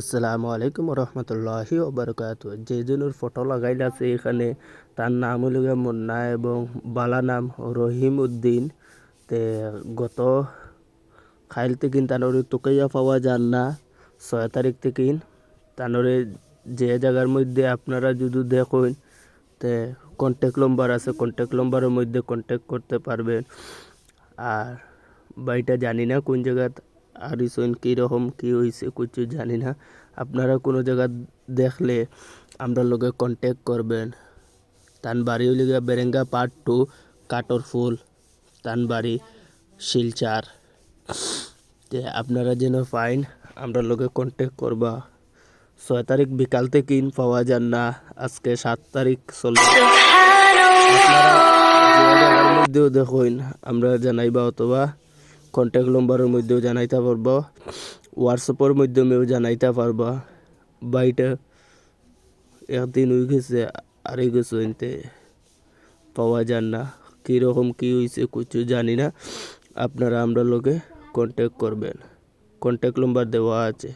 আসসালামু আলাইকুম রহমতুল্লাহি ওবরকাত। যে জনের ফটো লাগাইল আছে এখানে, তার নাম হইল মুন্না এবং বালা নাম রহিম উদ্দিন তে গত খাইল থেকে তানোরে তোকাইয়া পাওয়া যান না, ছয় তারিখ থেকে তানোরে যে জায়গার মধ্যে আপনারা যদি দেখুন, তে কন্ট্যাক্ট নম্বর আছে কন্ট্যাক্ট নম্বরের মধ্যে কন্ট্যাক্ট করতে পারবেন। আর বাড়িটা জানি না কোন জায়গা আর ইসন কীরকম, কী হয়েছে কিছু জানি না। আপনারা কোনো জায়গা দেখলে আমরা লোকে কন্ট্যাক্ট করবেন। তান বাড়ি গিয়া বেরেঙ্গা পার্ট টু কাটর ফুল। তান বাড়ি শিলচার। তে আপনারা যেন ফাইন আমরা লোকে কন্ট্যাক্ট করবা। ছয় তারিখ বিকাল থেকে পাওয়া যান না, আজকে সাত তারিখ জায়গার দেখুন, আমরা জানাইবা অথবা কন্ট্যাক্ট নম্বরের মধ্যেও জানাইতে পারব হোয়াটসঅ্যাপের মাধ্যমেও জানাইতে পারবা। বাড়িটা একদিন হয়ে গেছে, আরে গেছে এনতে পাওয়া যান না। কীরকম কী হয়েছে কিছু জানি না। আপনারা আমরা লোকে কন্ট্যাক্ট করবেন। কন্ট্যাক্ট নম্বর দেওয়া আছে।